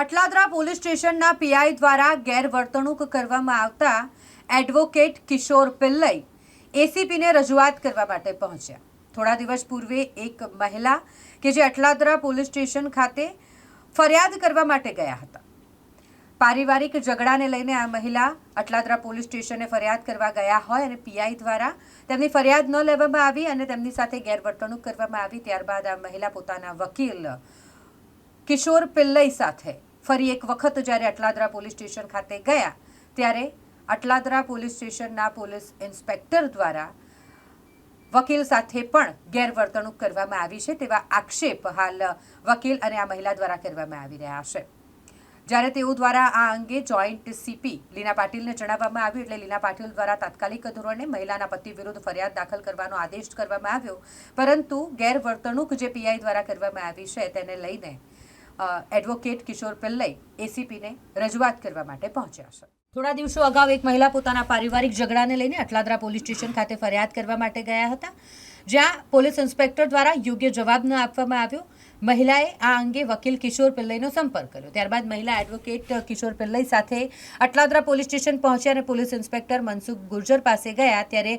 Atladara police સ્ટેશનના PI દ્વારા ગેરવર્તણૂક કરવામાં આવતા એડવોકેટ કિશોર પિલ્લઈ એસીપીને રજૂઆત કરવા માટે પહોંચ્યા. થોડા દિવસ પૂર્વે એક મહિલા કે જે અટલાદરા પોલીસ સ્ટેશન ખાતે ફરિયાદ કરવા માટે ગયા હતા. પારિવારિક ઝઘડાને લઈને આ મહિલા અટલાદરા પોલીસ સ્ટેશને ફરિયાદ કરવા ગયા હોય અને પીઆઈ દ્વારા તેમની ફરિયાદ ન લેવામાં આવી અને તેમની સાથે ગેરવર્તણૂક કરવામાં આવી, ત્યારબાદ આ મહિલા પોતાના વકીલ કિશોર પિલ્લઈ સાથે ફરી એક વખત જ્યારે અટલાદરા પોલીસ સ્ટેશન ખાતે ગયા, ત્યારે અટલાદરા પોલીસ સ્ટેશનના પોલીસ ઇન્સ્પેક્ટર દ્વારા વકીલ સાથે પણ ગેરવર્તણૂક કરવામાં આવી છે તેવા આક્ષેપ હાલ વકીલ અને આ મહિલા દ્વારા કરવામાં આવી રહ્યા છે. જ્યારે તેઓ દ્વારા આ અંગે જોઈન્ટ સીપી લીના પાટીલને જણાવવામાં આવ્યું એટલે લીના પાટીલ દ્વારા તાત્કાલિક ધોરણે મહિલાના પતિ વિરુદ્ધ ફરિયાદ દાખલ કરવાનો આદેશ કરવામાં આવ્યો, પરંતુ ગેરવર્તણૂક જે પીઆઈ દ્વારા કરવામાં આવી છે તેને લઈને એડવોકેટ કિશોર પિલ્લઈ એસીપીને રજૂઆત કરવા માટે પહોંચ્યા છે. થોડા દિવસો અગાઉ એક મહિલા પોતાના પારિવારિક ઝઘડાને લઈને અટલાદરા પોલીસ સ્ટેશન ખાતે ફરિયાદ કરવા માટે ગયા હતા, જ્યાં પોલીસ ઇન્સ્પેક્ટર દ્વારા યોગ્ય જવાબ ન આપવામાં આવ્યો. મહિલાએ આ અંગે વકીલ કિશોર પિલ્લઈનો સંપર્ક કર્યો. ત્યારબાદ મહિલા એડવોકેટ કિશોર પિલ્લઈ સાથે અટલાદરા પોલીસ સ્ટેશન પહોંચ્યા અને પોલીસ ઇન્સ્પેક્ટર મનસુખ ગુર્જર પાસે ગયા. ત્યારે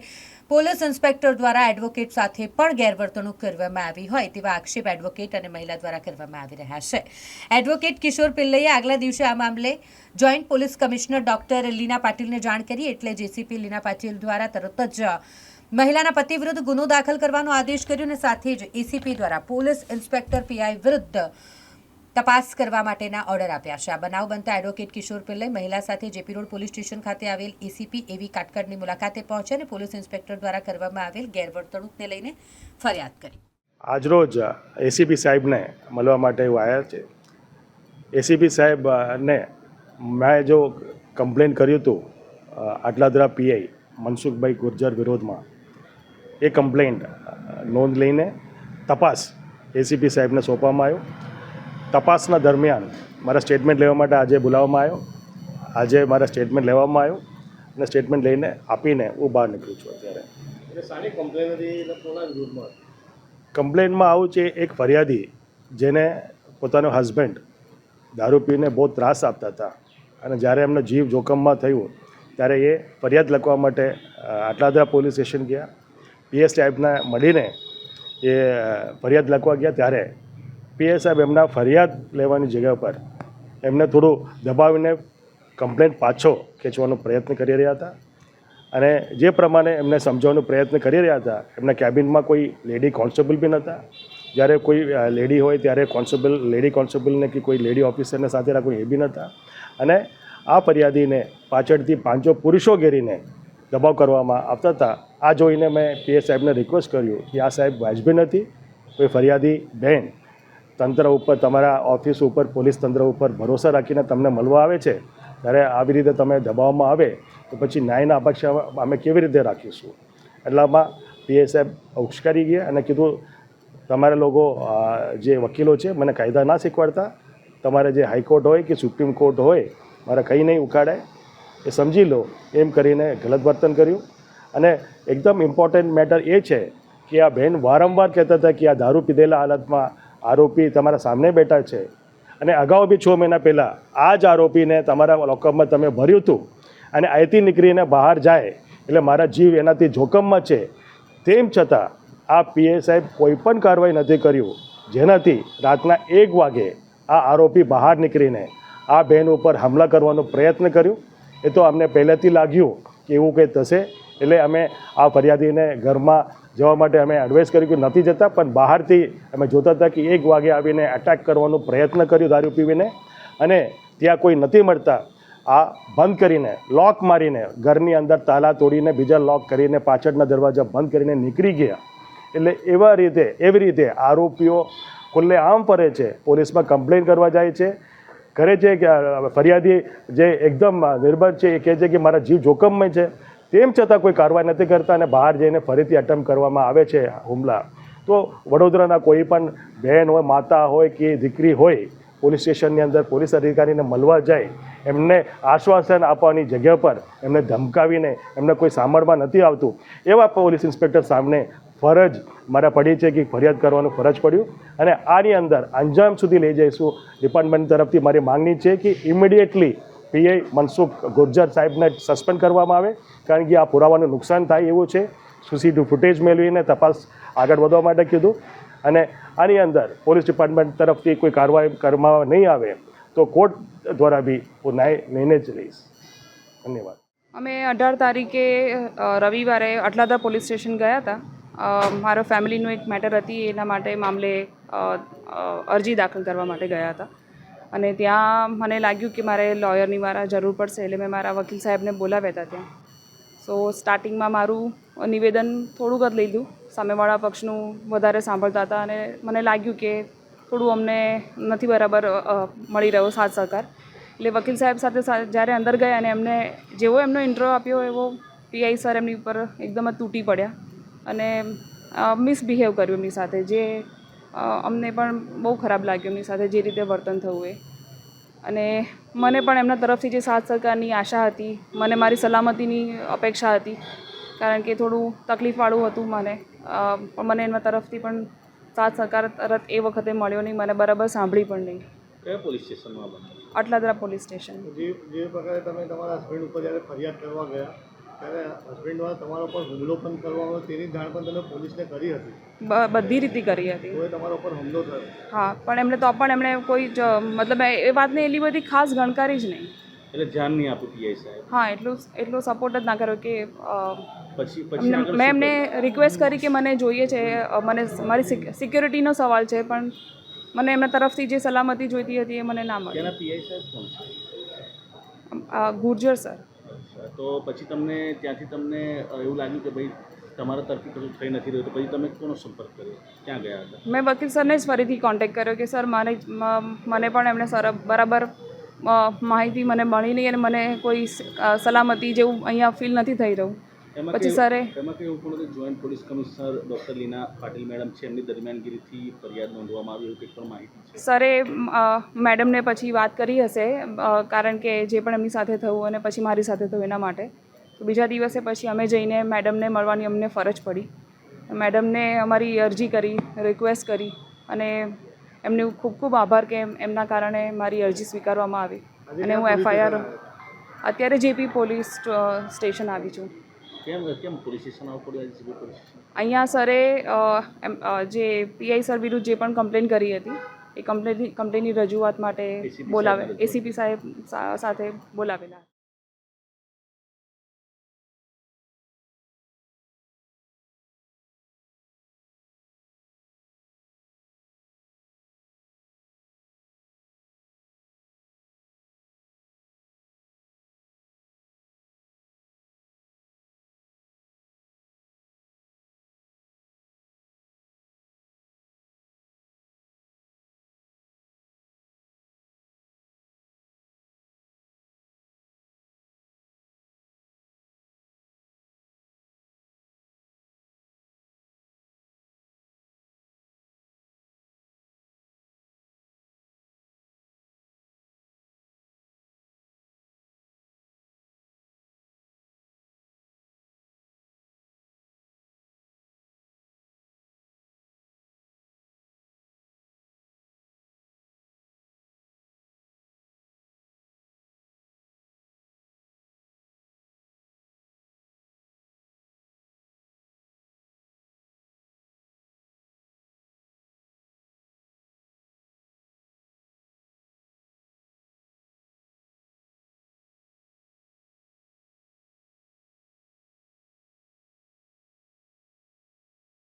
પોલીસ ઇન્સ્પેક્ટર દ્વારા એડવોકેટ સાથે પણ ગેરવર્તણૂક કરવામાં આવી હોય તેવા આક્ષેપ એડવોકેટ અને મહિલા દ્વારા કરવામાં આવી રહ્યા છે. એડવોકેટ કિશોર પિલ્લઈએ આગલા દિવસે આ મામલે joint police commissioner doctor Leena પાટીલને જાણ કરી. એટલે જેસીપી લીના પાટીલ દ્વારા તરત જ મહિલાના પતિ વિરુદ્ધ ગુનો દાખલ કરવાનો આદેશ કર્યો અને સાથે જ એસીપી દ્વારા પોલીસ ઇન્સ્પેક્ટર પીઆઈ વિરુદ્ધ તપાસ કરવા માટેના ઓર્ડર આપ્યા છે. આ બનાવ બનતા એડવોકેટ કિશોર પિલ્લે મહિલા સાથે જેપી રોડ પોલીસ સ્ટેશન ખાતે આવેલ એસીપી એવી કાટકડની મુલાકાતે પહોંચ્યા અને પોલીસ ઇન્સ્પેક્ટર દ્વારા કરવામાં આવેલ ગેરવર્તણૂકને લઈને ફરિયાદ કરી. આજરોજ એસીપી સાહેબને મળવા માટે હું આવ્યા છે. એસીપી સાહેબને મેં જો કમ્પ્લેન કર્યું હતું આટલાદરા પીઆઈ મનસુખભાઈ ગુર્જર વિરોધમાં એ કમ્પ્લેન્ટ નોંધ લઈને તપાસ એસીપી સાહેબને સોંપવામાં આવ્યો. તપાસના દરમિયાન મારા સ્ટેટમેન્ટ લેવા માટે આજે બોલાવવામાં આવ્યો. આજે મારા સ્ટેટમેન્ટ લેવામાં આવ્યો અને સ્ટેટમેન્ટ લઈને આપીને હું બહાર નીકળું છું અત્યારે? કમ્પ્લેનમાં આવું છે એક ફરિયાદી જેને પોતાનો હસબન્ડ દારૂ પીને બહુ ત્રાસ આપતા હતા અને જ્યારે એમનો જીવ જોખમમાં થયું ત્યારે એ ફરિયાદ લખવા માટે આટલાદરા પોલીસ સ્ટેશન ગયા. પીએસ સાહેબને મળીને એ ફરિયાદ લખવા ગયા ત્યારે પીએસ સાહેબ એમના ફરિયાદ લેવાની જગ્યા પર એમને થોડું દબાવીને કમ્પ્લેન્ટ પાછો ખેંચવાનો પ્રયત્ન કરી રહ્યા હતા. અને જે પ્રમાણે એમને સમજાવવાનો પ્રયત્ન કરી રહ્યા હતા, એમના કેબિનમાં કોઈ લેડી કોન્સ્ટેબલ બી નહોતા. જ્યારે કોઈ લેડી હોય ત્યારે કોન્સ્ટેબલ લેડી કોન્સ્ટેબલને કે કોઈ લેડી ઓફિસરને સાથે રાખવું એ બી નહોતા. અને આ ફરિયાદીને પાછળથી પાંચો પુરુષો ઘેરીને દબાવ કરવામાં આવતા હતા. આ જોઈને મેં પીએસ સાહેબને રિક્વેસ્ટ કર્યું કે આ સાહેબ વાજબી નથી, કોઈ ફરિયાદી બહેન તંત્ર ઉપર, તમારા ઓફિસ ઉપર, પોલીસ તંત્ર ઉપર ભરોસા રાખીને તમને મળવા આવે છે, ત્યારે આવી રીતે તમે દબાવવામાં આવે, તો પછી ન્યાયના અપેક્ષા અમે કેવી રીતે રાખીશું? એટલામાં પીએ સાહેબ ઉશ્કારી ગયા અને કીધું, તમારે લોકો જે વકીલો છે, મને કાયદા ના શીખવાડતા. તમારે જે હાઈકોર્ટ હોય કે સુપ્રીમ કોર્ટ હોય, મારે કંઈ નહીં ઉકાડે એ સમજી લો. એમ કરીને ગલત વર્તન કર્યું. અને એકદમ ઇમ્પોર્ટન્ટ મેટર એ છે કે આ બહેન વારંવાર કહેતા હતા કે આ દારૂ પીધેલા હાલતમાં આરોપી તમારા સામે બેઠા છે. અને અગાઉ બી છ મહિના પહેલાં આ જ આરોપીને તમારા લોકઅપમાં તમે ભર્યું હતું અને અહીંથી નીકળીને બહાર જાય એટલે મારા જીવ એનાથી જોખમમાં છે. તેમ છતાં આ પીએ સાહેબ કોઈ પણ કાર્યવાહી નથી કર્યું. જેનાથી રાતના એક વાગે આ આરોપી બહાર નીકળીને આ બહેન ઉપર હુમલા કરવાનો પ્રયત્ન કર્યો. એ તો અમને પહેલેથી લાગ્યું કે એવું કંઈ થશે. એટલે અમે આ ફરિયાદીને ઘરમાં જવા માટે અમે એડવાઇસ કર્યું કે નથી જતા, પણ બહારથી અમે જોતા હતા કે એક વાગે આવીને અટેક કરવાનો પ્રયત્ન કર્યો દારૂ પીવીને. અને ત્યાં કોઈ નથી મળતા. આ બંધ કરીને લોક મારીને, ઘરની અંદર તાલા તોડીને, બીજા લોક કરીને, પાછળના દરવાજા બંધ કરીને નીકળી ગયા. એટલે એવા રીતે, એવી રીતે આરોપીઓ ખુલ્લે આમ ફરે છે, પોલીસમાં કમ્પ્લેન કરવા જાય છે. કરે છે કે ફરિયાદી જે એકદમ નિર્ભર છે, એ કહે છે કે મારા જીવ જોખમમાં છે. તેમ છતાં કોઈ કાર્યવાહી નથી કરતા અને બહાર જઈને ફરીથી અટેમ્પ કરવામાં આવે છે હુમલા. તો વડોદરાના કોઈ પણ બહેન હોય, માતા હોય કે દીકરી હોય, પોલીસ સ્ટેશનની અંદર પોલીસ અધિકારીને મળવા જાય, એમને આશ્વાસન આપવાની જગ્યા પર એમને ધમકાવીને એમને કોઈ સાંભળવા નથી આવતું. એવા પોલીસ ઇન્સ્પેક્ટર સામે ફરજ મારા પડી છે કે ફરિયાદ કરવાનું ફરજ પડ્યું અને આની અંદર અંજામ સુધી લઈ જઈશું. ડિપાર્ટમેન્ટ તરફથી મારી માંગણી છે કે ઇમિડિયેટલી પીઆઈ મનસુખ ગુર્જર સાહેબને સસ્પેન્ડ કરવામાં આવે, કારણ કે આ પુરાવાનું નુકસાન થાય એવું છે. સીસીટીવી ફૂટેજ મેળવીને તપાસ આગળ વધવા માટે કીધું. અને આની અંદર પોલીસ ડિપાર્ટમેન્ટ તરફથી કોઈ કાર્યવાહી કરવામાં નહીં આવે, તો કોર્ટ દ્વારા બી હું ન્યાય લઈને જ રહીશ ધન્યવાદ. અમે અઢાર તારીખે રવિવારે અટલાદા પોલીસ સ્ટેશન ગયા હતા. મારા ફેમિલીનું એક મેટર હતી, એના માટે મામલે અરજી દાખલ કરવા માટે ગયા હતા. અને ત્યાં મને લાગ્યું કે મારે લોયરની મારા જરૂર પડશે એટલે મેં મારા વકીલ સાહેબને બોલાવ્યા હતા ત્યાં. સો સ્ટાર્ટિંગમાં મારું નિવેદન થોડુંક જ લીધું. સામેવાળા પક્ષનું વધારે સાંભળતા હતા અને મને લાગ્યું કે થોડું અમને નથી બરાબર મળી રહ્યો સાથ સહકાર. એટલે વકીલ સાહેબ સાથે જ્યારે અંદર ગયા અને એમને જેવો એમનો ઇન્ટ્રો આપ્યો એવો પીઆઈ સર એમની ઉપર એકદમ જ તૂટી પડ્યા. અને મિસબિહેવ કર્યું એમની સાથે. જે અમને પણ બહુ ખરાબ લાગ્યું એમની સાથે જે રીતે વર્તન થયું એ. અને મને પણ એમના તરફથી જે સાથ સહકારની આશા હતી મને મારી સલામતીની અપેક્ષા હતી કારણ કે થોડું તકલીફવાળું હતું મને. પણ મને એમના તરફથી પણ સાથ સહકાર તરત એ વખતે મળ્યો નહીં મને બરાબર સાંભળી પણ નહીં. કયા પોલીસ સ્ટેશનમાં અટલાદરા પોલીસ સ્ટેશન. જે જે પ્રકારે તમે તમારા હસબન્ડ ઉપર જ્યારે ફરિયાદ કરવા ગયા ત્યારે હસબન્ડ દ્વારા તમારા ઉપર હુમલો પણ કરવામાં આવ્યો તેની જાણ પણ તમે પોલીસને કરી હતી. બધી રીતે કરી હતી. તોય તમારા ઉપર હુમલો થયો. હા પણ એમણે તો પણ એમણે કોઈ જ મતલબ એ વાતને એટલી બધી ખાસ ગણકારી જ નહીં. એટલે ધ્યાન નહીં આપ્યું પીઆઈ સાહેબ? હા એટલું એટલો સપોર્ટ જ ના કર્યો કે પછી પછી મેં એમને રિક્વેસ્ટ કરી કે મને જોઈએ છે મને મારી સિક્યોરિટીનો સવાલ છે પણ મને એમના તરફથી જે સલામતી જોઈતી હતી એ મને ના મળી. ત્યાંના પીઆઈ સાહેબ કોણ છે? અ, ગુર્જર સર. તો પછી તમને ત્યાંથી તમને એવું લાગ્યું કે ભાઈ તમારા તરફથી કશું થઈ નથી રહ્યું, તો પછી તમે કોનો સંપર્ક કર્યો? ક્યાં ગયા હતા? મેં વકીલ સરને જ ફરીથી કોન્ટેક્ટ કર્યો કે, સર, મારે મને પણ એમણે સર, બરાબર માહિતી મને મળી નહીં અને મને કોઈ સલામતી જેવું અહીંયા ફીલ નથી થઈ રહ્યું. પછી સરે એમાં કેવું પણ હતું joint police commissioner doctor Leena Patil madam છે એમની દરમિયાનગીરીથી ફરિયાદ નોંધવામાં આવી એવું કંઈક પણ માહિતી છે? સરે મેડમને પછી વાત કરી હશે કારણ કે જે પણ એમની સાથે થયું અને પછી મારી સાથે થયું એના માટે. તો બીજા દિવસે પછી અમે જઈને મેડમને મળવાની અમને ફરજ પડી. મેડમને અમારી અરજી કરી રિક્વેસ્ટ કરી અને એમનું ખૂબ ખૂબ આભાર કે એમના કારણે મારી અરજી સ્વીકારવામાં આવી. અને હું એફઆઈઆર અત્યારે જેપી પોલીસ સ્ટેશન આવી છું. કેમ કેમ પોલીસ સ્ટેશન આવવું પડ્યું આજે પોલીસ સ્ટેશન? અહીંયા સરે એમ જે પીઆઈ સર વિરુદ્ધ જે પણ કમ્પ્લેન કરી હતી એ કમ્પ્લેન કમ્પ્લેનની રજૂઆત માટે બોલાવે એસીપી સાહેબ સાથે બોલાવેલા